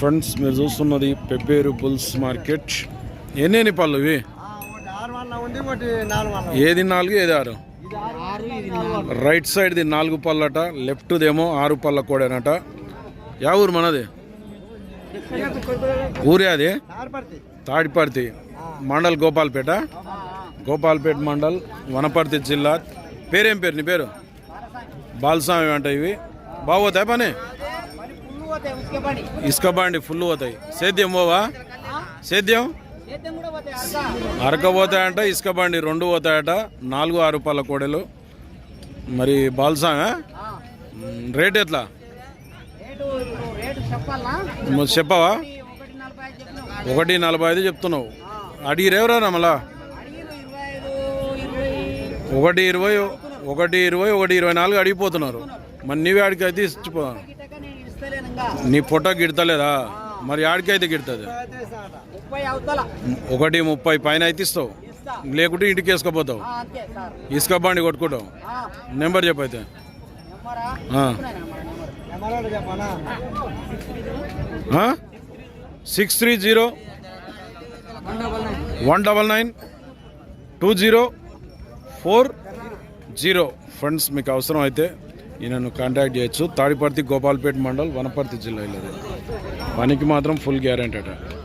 Friends మీరు చూస్తున్నది pepper pulls market. ఎన్ని పళ్ళు ఇవి? ఏది నాలుగు ఏది ఆరు? నాలుగు రైట్ సైడ్ది నాలుగు పళ్ళట లెఫ్ట్దేమో ఆరు పళ్ళ కూడానట. యా ఊరు మనది? ఊరే అది? తాడిపర్తి. మండల్ గోపాల్పేట. గోపాల్పేట మండల్ వనపర్తి జిల్లా. పేరేం పేరు నీ పేరు? బాలస్వామి అంట ఇవి. బాగోతాయి పని? ఇసుక బండి ఫుల్ పోతాయి. సేద్యం పోవా? సేద్యం? అరక. పోతాయంట ఇసుక బండి రెండు పోతాయట నాలుగు ఆరు రూపాయల కోడెలు. మరి బాలస్వామి రేట్ ఎట్లా? చెప్పవా? ఒకటి నలభై ఐదు చెప్తున్నావు. అడిగిరేవరా మళ్ళా? ఒకటి ఇరవై ఒకటి ఇరవై ఒకటి ఇరవై నాలుగు అడిగిపోతున్నారు. మరి నీవే ఆడికి అయితే ఇచ్చిపో నీ పొట్ట గిడతలేదా? మరి ఆడికి అయితే గిడుతుంది? ఒకటి ముప్పై పైన అయితే ఇస్తావు. ఇస్తా. లేకుంటే ఇంటికి వేసుకపోతావు. ఆ, అంతే సార్. ఇసుక బండి కొట్టుకుంటావు. Number చెప్పైతే six three zero one double nine two zero four zero. Friends మీకు అవసరం అయితే ఈయనను కాంటాక్ట్ చేయొచ్చు. తాడిపర్తి గోపాల్పేట మండల్ వనపర్తి జిల్లా ఇది పనికి మాత్రం ఫుల్ గ్యారెంటీ అట.